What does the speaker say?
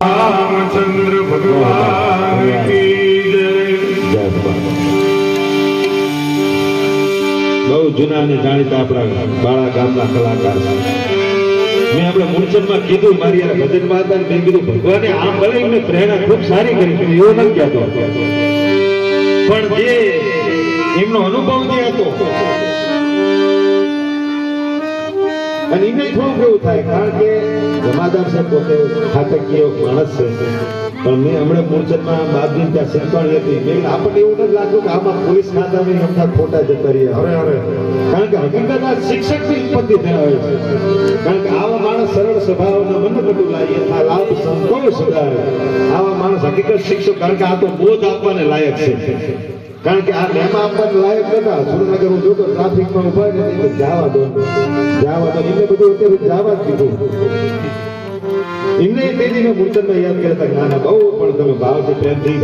રામચંદ્ર ભગવાન. બહુ જૂના અને જાણીતા આપણા બાળા ગામના કલાકાર છે મેં આપણે મૂળચંદમાં કીધું, મારી યાર ભજનમાં હતા મેં કીધું, ભગવાને આમ ભલે એમને પ્રેરણા ખૂબ સારી કરી છે, એવું નથી કહેતો પણ જે એમનો અનુભવ જે હતો, અને એને થોડું કેવું થાય, કારણ કે જમાદાર છે પોતે ખાતકીય માણસ છે. પણ મેં હમણાં મૂળચંદમાં બાપજી ત્યાં શીખવાડી હતી. મેં આપણને એવું નથી લાગતું કે આમાં પોલીસ ખાતાની અમથા ખોટા જતા રહ્યા. હવે હવે કારણ કે હકીકત આ શિક્ષકની ઉત્પત્તિ ધરાવે છે. કારણ કે આવા માણસ સરળ સ્વભાવના મન કટુલા આ લાભ સંતોષ સુધારે આવા માણસ હકીકત શિક્ષક કારણ કે આ તો બોધ આપવાને લાયક છે. કારણ કે આ મેમા આપવાને લાયક નતા. સુરેન્દ્રનગર હું જોતો ટ્રાફિકમાં ઊભા ને જવા દો. જવા દો. એટલે બધું અત્યારે જવા જ દીધું. એમને તે દિને મૂર્તનમાં યાદ કર્યા હતા ના ના બહુ પણ તમે ભાવથી પ્રેમથી